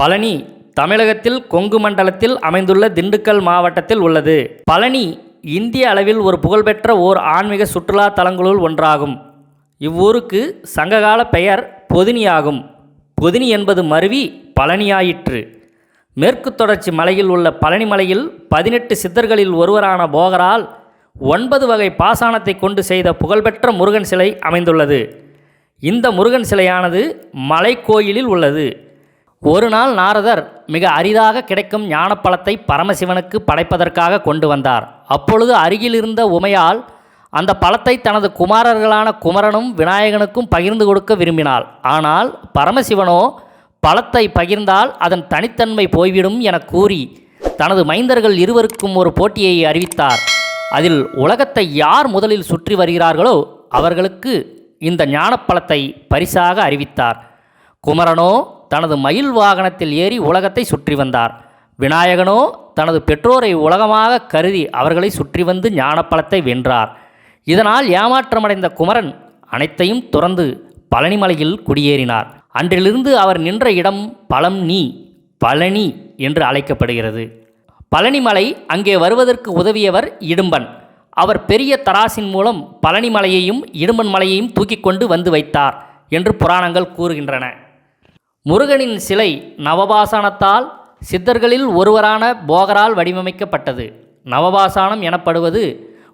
பழனி தமிழகத்தில் கொங்கு மண்டலத்தில் அமைந்துள்ள திண்டுக்கல் மாவட்டத்தில் உள்ளது. பழனி இந்திய அளவில் ஒரு புகழ்பெற்ற ஓர் ஆன்மீக சுற்றுலா தலங்களுள் ஒன்றாகும். இவ்வூருக்கு சங்ககால பெயர் பொதினியாகும். பொதினி என்பது மருவி பழனியாயிற்று. மேற்கு தொடர்ச்சி மலையில் உள்ள பழனி மலையில் பதினெட்டு சித்தர்களில் ஒருவரான போகரால் ஒன்பது வகை பாசானத்தை கொண்டு செய்த புகழ்பெற்ற முருகன் சிலை அமைந்துள்ளது. இந்த முருகன் சிலையானது மலைக்கோயிலில் உள்ளது. ஒரு நாள் நாரதர் மிக அரிதாக கிடைக்கும் ஞானப்பழத்தை பரமசிவனுக்கு படைப்பதற்காக கொண்டு வந்தார். அப்பொழுது அருகிலிருந்த உமையால் அந்த பழத்தை தனது குமாரர்களான குமரனும் விநாயகனுக்கும் பகிர்ந்து கொடுக்க விரும்பினாள். ஆனால் பரமசிவனோ பழத்தை பகிர்ந்தால் அதன் தனித்தன்மை போய்விடும் என கூறி தனது மைந்தர்கள் இருவருக்கும் ஒரு போட்டியை அறிவித்தார். அதில் உலகத்தை யார் முதலில் சுற்றி வருகிறார்களோ அவர்களுக்கு இந்த ஞானப்பழத்தை பரிசாக அறிவித்தார். குமரனோ தனது மயில் வாகனத்தில் ஏறி உலகத்தை சுற்றி வந்தார். விநாயகனோ தனது பெற்றோரை உலகமாக கருதி அவர்களை சுற்றி வந்து ஞானப்பழத்தை வென்றார். இதனால் ஏமாற்றமடைந்த குமரன் அனைத்தையும் துறந்து பழனிமலையில் குடியேறினார். அன்றிலிருந்து அவர் நின்ற இடம் பழம் நீ பழனி என்று அழைக்கப்படுகிறது. பழனிமலை அங்கே வருவதற்கு உதவியவர் இடும்பன். அவர் பெரிய தராசின் மூலம் பழனிமலையையும் இடும்பன் மலையையும் தூக்கிக் கொண்டு வந்து வைத்தார் என்று புராணங்கள் கூறுகின்றன. முருகனின் சிலை நவபாசானத்தால் சித்தர்களில் ஒருவரான போகரால் வடிவமைக்கப்பட்டது. நவபாசானம் எனப்படுவது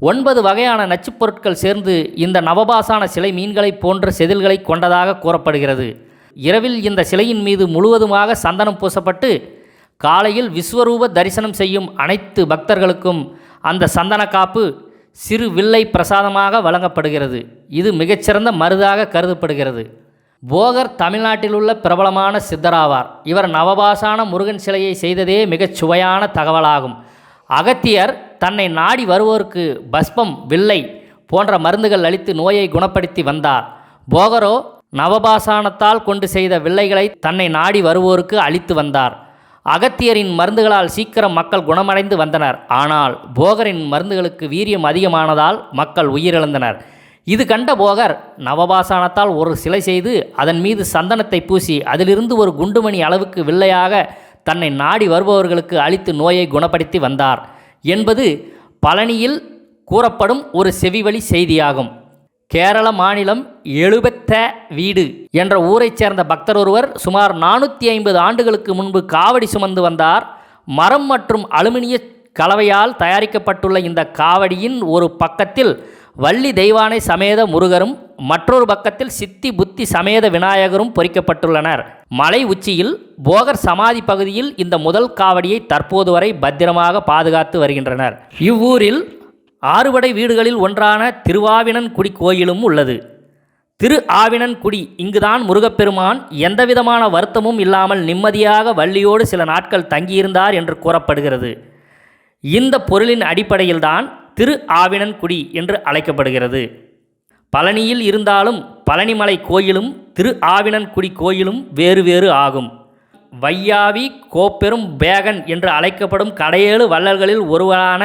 ஒன்பது வகையான நச்சுப் பொருட்கள் சேர்ந்து இந்த நவபாசான சிலை மீன்களைப் போன்ற செதில்களை கொண்டதாக கூறப்படுகிறது. இரவில் இந்த சிலையின் மீது முழுவதுமாக சந்தனம் பூசப்பட்டு காலையில் விஸ்வரூப தரிசனம் செய்யும் அனைத்து பக்தர்களுக்கும் அந்த சந்தன காப்பு சிறு வில்லை பிரசாதமாக வழங்கப்படுகிறது. இது மிகச்சிறந்த மருதாக கருதப்படுகிறது. போகர் தமிழ்நாட்டில் உள்ள பிரபலமான சித்தராவார். இவர் நவபாசான முருகன் சிலையை செய்ததே மிகச் சுவையான தகவலாகும். அகத்தியர் தன்னை நாடி வருவோருக்கு பஸ்பம் வில்லை போன்ற மருந்துகள் அளித்து நோயை குணப்படுத்தி வந்தார். போகரோ நவபாசானத்தால் கொண்டு செய்த வில்லைகளை தன்னை நாடி வருவோருக்கு அளித்து வந்தார். அகத்தியரின் மருந்துகளால் சீக்கிரம் மக்கள் குணமடைந்து வந்தனர். ஆனால் போகரின் மருந்துகளுக்கு வீரியம் அதிகமானதால் மக்கள் உயிரிழந்தனர். இது கண்ட போகர் நவபாசானத்தால் ஒரு சிலை செய்து அதன் மீது சந்தனத்தை பூசி அதிலிருந்து ஒரு குண்டுமணி அளவுக்கு வில்லையாக தன்னை நாடி வருபவர்களுக்கு அளித்து நோயை குணப்படுத்தி வந்தார். என்பது பழனியில் கூறப்படும் ஒரு செவிவழி செய்தியாகும். கேரள மாநிலம் எழுபத்த வீடு என்ற ஊரைச் சேர்ந்த பக்தர் ஒருவர் சுமார் நானூற்றி ஐம்பது ஆண்டுகளுக்கு முன்பு காவடி சுமந்து வந்தார். மரம் மற்றும் அலுமினிய கலவையால் தயாரிக்கப்பட்டுள்ள இந்த காவடியின் ஒரு பக்கத்தில் வள்ளி தெய்வானை சமேத முருகரும் மற்றொரு பக்கத்தில் சித்தி புத்தி சமேத விநாயகரும் பொறிக்கப்பட்டுள்ளனர். மலை உச்சியில் போகர் சமாதி பகுதியில் இந்த முதல் காவடியை தற்போது வரை பத்திரமாக பாதுகாத்து வருகின்றனர். இவ்வூரில் ஆறுபடை வீடுகளில் ஒன்றான திருவாவினன்குடி கோயிலும் உள்ளது. திரு ஆவினன்குடி இங்குதான் முருகப்பெருமான் எந்தவிதமான வருத்தமும் இல்லாமல் நிம்மதியாக வள்ளியோடு சில நாட்கள் தங்கியிருந்தார் என்று கூறப்படுகிறது. இந்த பொருளின் அடிப்படையில்தான் திரு ஆவினன்குடி என்று அழைக்கப்படுகிறது. பழனியில் இருந்தாலும் பழனிமலை கோயிலும் திரு ஆவினன்குடி கோயிலும் வேறு வேறு ஆகும். வையாவி கோப்பெரும் பேகன் என்று அழைக்கப்படும் கடையேழு வள்ளல்களில் ஒருவரான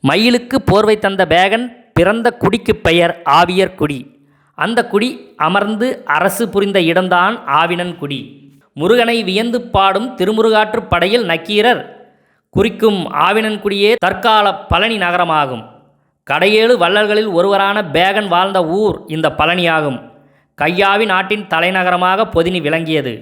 மயிலுக்கு போர்வை தந்த பேகன் பிறந்த குடிக்கு பெயர் ஆவியர் குடி அந்த குடி அமர்ந்து அரசு புரிந்த இடம்தான் ஆவினன்குடி. முருகனை வியந்து பாடும் திருமுருகாற்று படையில் நக்கீரர் குறிக்கும் ஆவினன்குடியே தற்கால பழனி நகரமாகும். கடையேழு வள்ளல்களில் ஒருவரான பேகன் வாழ்ந்த ஊர் இந்த பழனியாகும். கையாவி நாட்டின் தலைநகரமாக பொதினி விளங்கியது.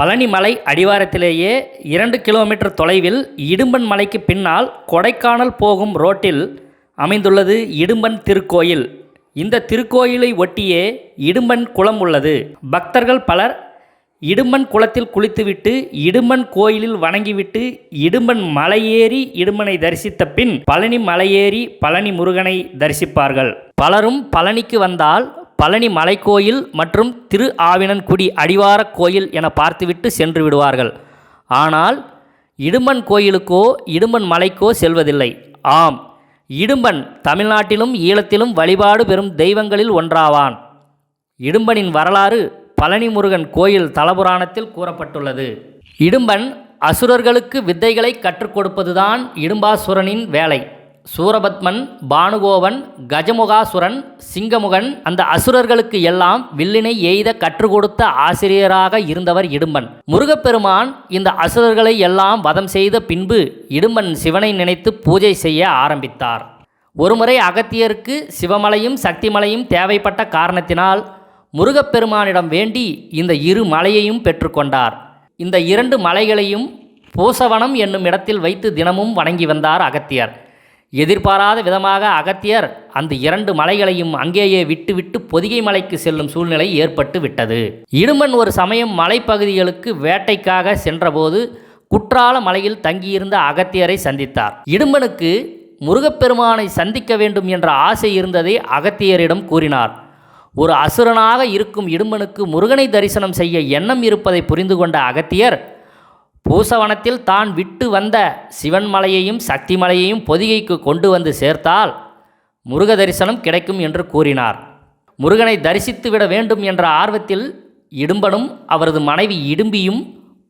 பழனி மலை அடிவாரத்திலேயே இரண்டு கிலோமீட்டர் தொலைவில் இடும்பன் மலைக்கு பின்னால் கொடைக்கானல் போகும் ரோட்டில் அமைந்துள்ளது இடும்பன் திருக்கோயில். இந்த திருக்கோயிலை ஒட்டியே இடும்பன் குளம் உள்ளது. பக்தர்கள் பலர் இடும்பன் குளத்தில் குளித்துவிட்டு இடும்பன் கோயிலில் வணங்கிவிட்டு இடும்பன் மலையேறி இடும்பனை தரிசித்த பின் பழனி மலையேறி பழனி முருகனை தரிசிப்பார்கள். பலரும் பழனிக்கு வந்தால் பழனி மலைக்கோயில் மற்றும் திரு ஆவினன்குடி அடிவாரக் கோயில் என பார்த்துவிட்டு சென்று விடுவார்கள். ஆனால் இடும்பன் கோயிலுக்கோ இடும்பன் மலைக்கோ செல்வதில்லை. ஆம் இடும்பன் தமிழ்நாட்டிலும் ஈழத்திலும் வழிபாடு பெறும் தெய்வங்களில் ஒன்றாவான். இடும்பனின் வரலாறு பழனி முருகன் கோயில் தலபுராணத்தில் கூறப்பட்டுள்ளது. இடும்பன் அசுரர்களுக்கு வித்தைகளை கற்றுக் கொடுப்பதுதான் இடும்பாசுரனின் வேலை. சூரபத்மன் பானுகோவன் கஜமுகாசுரன் சிங்கமுகன் அந்த அசுரர்களுக்கு எல்லாம் வில்லினை எய்த கற்றுக் கொடுத்த ஆசிரியராக இருந்தவர் இடும்பன். முருகப்பெருமான் இந்த அசுரர்களை எல்லாம் வதம் செய்த பின்பு இடும்பன் சிவனை நினைத்து பூஜை செய்ய ஆரம்பித்தார். ஒருமுறை அகத்தியருக்கு சிவமலையும் சக்திமலையும் தேவைப்பட்ட காரணத்தினால் முருகப்பெருமானிடம் வேண்டி இந்த இரு மலையையும் பெற்றுக்கொண்டார் இந்த இரண்டு மலைகளையும் பூசவனம் என்னும் இடத்தில் வைத்து தினமும் வணங்கி வந்தார் அகத்தியர். எதிர்பாராத விதமாக அகத்தியர் அந்த இரண்டு மலைகளையும் அங்கேயே விட்டுவிட்டு பொதிகை மலைக்கு செல்லும் சூழ்நிலை ஏற்பட்டு விட்டது. இடுமன் ஒரு சமயம் மலைப்பகுதிகளுக்கு வேட்டைக்காக சென்றபோது குற்றால மலையில் தங்கியிருந்த அகத்தியரை சந்தித்தார். இடுமனுக்கு முருகப்பெருமானை சந்திக்க வேண்டும் என்ற ஆசை இருந்ததை அகத்தியரிடம் கூறினார். ஒரு அசுரனாக இருக்கும் இடுமனுக்கு முருகனை தரிசனம் செய்ய எண்ணம் இருப்பதை புரிந்து கொண்ட அகத்தியர் பூசவனத்தில் தான் விட்டு வந்த சிவன் மலையையும் சக்தி மலையையும் பொதிகைக்கு கொண்டு வந்து சேர்த்தால் முருக தரிசனம் கிடைக்கும் என்று கூறினார். முருகனை தரிசித்து விட வேண்டும் என்ற ஆர்வத்தில் இடும்பனும் அவரது மனைவி இடும்பியும்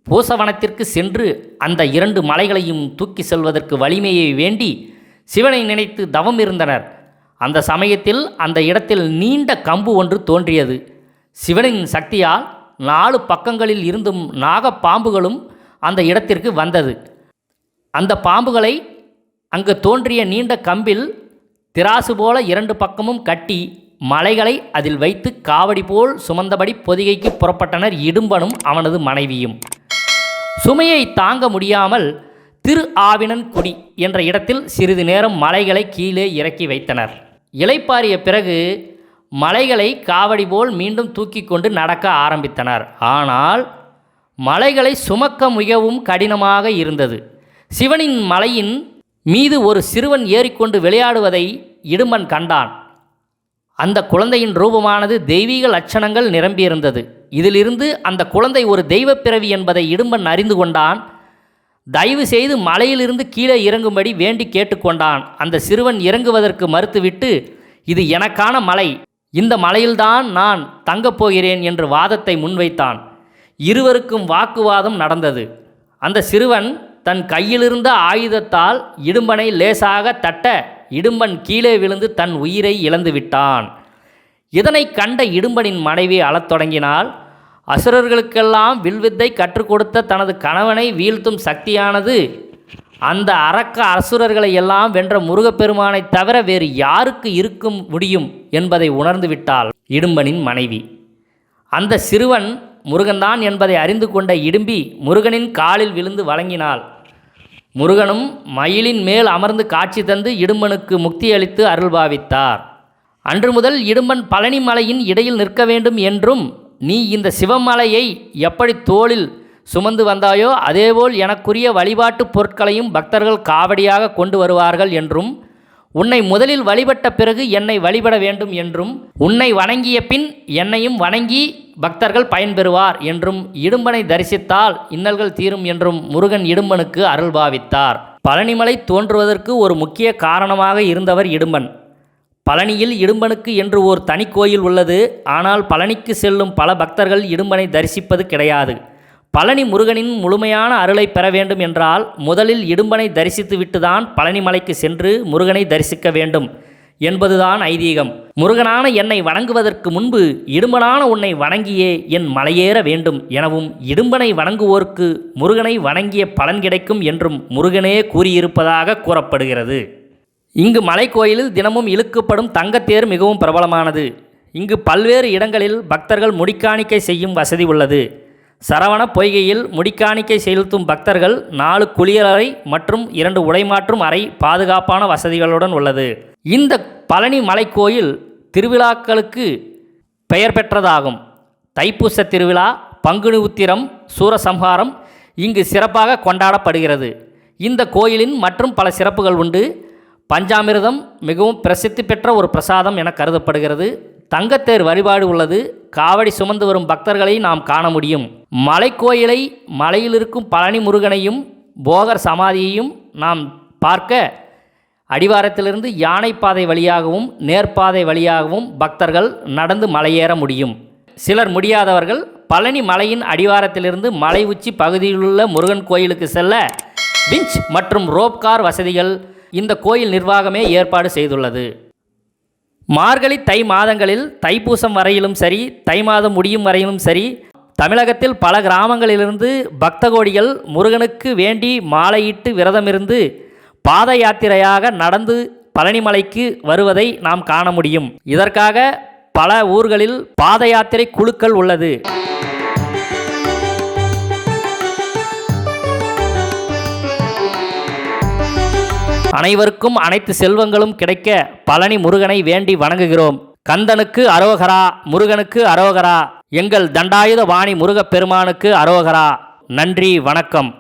பூசவனத்திற்கு சென்று அந்த இரண்டு மலைகளையும் தூக்கி செல்வதற்கு வலிமையை வேண்டி சிவனை நினைத்து தவம் இருந்தனர். அந்த சமயத்தில் அந்த இடத்தில் நீண்ட கம்பு ஒன்று தோன்றியது. சிவனின் சக்தியால் நாலு பக்கங்களில் இருந்தும் நாகப்பாம்புகளும் அந்த இடத்திற்கு வந்தது. அந்த பாம்புகளை அங்கு தோன்றிய நீண்ட கம்பில் திராசு போல இரண்டு பக்கமும் கட்டி மலைகளை அதில் வைத்து காவடி போல் சுமந்தபடி பொதிகைக்கு புறப்பட்டனர் இடும்பனும் அவனது மனைவியும். சுமையை தாங்க முடியாமல் திரு ஆவினன்குடி என்ற இடத்தில் சிறிது நேரம் மலைகளை கீழே இறக்கி வைத்தனர். இலைப்பாரிய பிறகு மலைகளை காவடி போல் மீண்டும் தூக்கி கொண்டு நடக்க ஆரம்பித்தனர். ஆனால் மலைகளை சுமக்க மிகவும் கடினமாக இருந்தது. சிவனின் மலையின் மீது ஒரு சிறுவன் ஏறிக்கொண்டு விளையாடுவதை இடும்பன் கண்டான். அந்த குழந்தையின் ரூபமானது தெய்வீக லட்சணங்கள் நிரம்பியிருந்தது. இதிலிருந்து அந்த குழந்தை ஒரு தெய்வப் பிறவி என்பதை இடும்பன் அறிந்து கொண்டான். தயவு செய்து மலையிலிருந்து கீழே இறங்கும்படி வேண்டி கேட்டுக்கொண்டான். அந்த சிறுவன் இறங்குவதற்கு மறுத்துவிட்டு இது எனக்கான மலை. இந்த மலையில்தான் நான் தங்கப் போகிறேன் என்று வாதத்தை முன்வைத்தான். இருவருக்கும் வாக்குவாதம் நடந்தது. அந்த சிறுவன் தன் கையிலிருந்த ஆயுதத்தால் இடும்பனை லேசாக தட்ட இடும்பன் கீழே விழுந்து தன் உயிரை இழந்து விட்டான். இதனை கண்ட இடும்பனின் மனைவி அழத் தொடங்கினால் அசுரர்களுக்கெல்லாம் வில்வித்தை கற்றுக் கொடுத்த தனது கணவனை வீழ்த்தும் சக்தியானது அந்த அரக்க அசுரர்களை எல்லாம் வென்ற முருகப்பெருமானைத் தவிர வேறு யாருக்கு இருக்கும் முடியும் என்பதை உணர்ந்து விட்டாள் இடும்பனின் மனைவி. அந்த சிறுவன் முருகன்தான் என்பதை அறிந்து கொண்ட இடும்பி முருகனின் காலில் விழுந்து வழங்கினாள். முருகனும் மயிலின் மேல் அமர்ந்து காட்சி தந்து இடும்பனுக்கு முக்தியளித்து அருள் பாவித்தார். அன்று முதல் இடும்பன் பழனி மலையின் இடையில் நிற்க வேண்டும் என்றும் நீ இந்த சிவமலையை எப்படி தோளில் சுமந்து வந்தாயோ அதேபோல் எனக்குரிய வழிபாட்டுப் பொருட்களையும் பக்தர்கள் காவடியாக கொண்டு வருவார்கள் என்றும் உன்னை முதலில் வழிபட்ட பிறகு என்னை வழிபட வேண்டும் என்றும் உன்னை வணங்கிய பின் என்னையும் வணங்கி பக்தர்கள் பயன்பெறுவார் என்றும் இடும்பனை தரிசித்தால் இன்னல்கள் தீரும் என்றும் முருகன் இடும்பனுக்கு அருள் பாவித்தார். பழனிமலை தோன்றுவதற்கு ஒரு முக்கிய காரணமாக இருந்தவர் இடும்பன். பழனியில் இடும்பனுக்கு என்று ஓர் தனி கோயில் உள்ளது ஆனால் பழனிக்கு செல்லும் பல பக்தர்கள் இடும்பனை தரிசிப்பது கிடையாது. பழனி முருகனின் முழுமையான அருளை பெற வேண்டும் என்றால் முதலில் இடும்பனை தரிசித்துவிட்டுதான் பழனி மலைக்கு சென்று முருகனை தரிசிக்க வேண்டும் என்பதுதான் ஐதீகம். முருகனான என்னை வணங்குவதற்கு முன்பு இடும்பனான உன்னை வணங்கியே என் மலையேற வேண்டும் எனவும் இடும்பனை வணங்குவோருக்கு முருகனை வணங்கிய பலன் கிடைக்கும் என்றும் முருகனே கூறியிருப்பதாக கூறப்படுகிறது. இங்கு மலைக்கோயிலில் தினமும் இழுக்கப்படும் தங்கத்தேர் மிகவும் பிரபலமானது. இங்கு பல்வேறு இடங்களில் பக்தர்கள் முடிக்காணிக்கை செய்யும் வசதி உள்ளது. சரவண பொய்கையில் முடிக்காணிக்கை செலுத்தும் பக்தர்கள் நாலு குளியலறை மற்றும் இரண்டு உடைமாற்றும் அறை பாதுகாப்பான வசதிகளுடன் உள்ளது. இந்த பழனி மலைக்கோயில் திருவிழாக்களுக்கு பெயர் பெற்றதாகும். தைப்பூச திருவிழா பங்குனி உத்திரம் சூரசம்ஹாரம் இங்கு சிறப்பாக கொண்டாடப்படுகிறது. இந்த கோயிலின் மற்றும் பல சிறப்புகள் உண்டு. பஞ்சாமிர்தம் மிகவும் பிரசித்தி பெற்ற ஒரு பிரசாதம் என கருதப்படுகிறது. தங்கத்தேர் வழிபாடு உள்ளது. காவடி சுமந்து வரும் பக்தர்களை நாம் காண முடியும். மலைக்கோயிலை மலையில் இருக்கும் பழனி முருகனையும் போகர் சமாதியையும் நாம் பார்க்க அடிவாரத்திலிருந்து யானைப்பாதை வழியாகவும் நேர்ப்பாதை வழியாகவும் பக்தர்கள் நடந்து மலையேற முடியும். சிலர் முடியாதவர்கள் பழனி மலையின் அடிவாரத்திலிருந்து மலை உச்சி பகுதியிலுள்ள முருகன் கோயிலுக்கு செல்ல விஞ்ச் மற்றும் ரோப்கார் வசதிகள் இந்த கோயில் நிர்வாகமே ஏற்பாடு செய்துள்ளது. மார்கழி தை மாதங்களில் தைப்பூசம் வரையிலும் சரி தை மாதம் முடியும் வரையிலும் சரி தமிழகத்தில் பல கிராமங்களிலிருந்து பக்தகோடிகள் முருகனுக்கு வேண்டி மாலையிட்டு விரதமிருந்து பாத யாத்திரையாக நடந்து பழனிமலைக்கு வருவதை நாம் காண முடியும். இதற்காக பல ஊர்களில் பாத யாத்திரை குழுக்கள் உள்ளது. அனைவருக்கும் அனைத்து செல்வங்களும் கிடைக்க பழனி முருகனை வேண்டி வணங்குகிறோம். கந்தனுக்கு அரோகரா முருகனுக்கு அரோகரா. எங்கள் தண்டாயுத வாணி முருகப் பெருமானுக்கு அரோகரா. நன்றி வணக்கம்.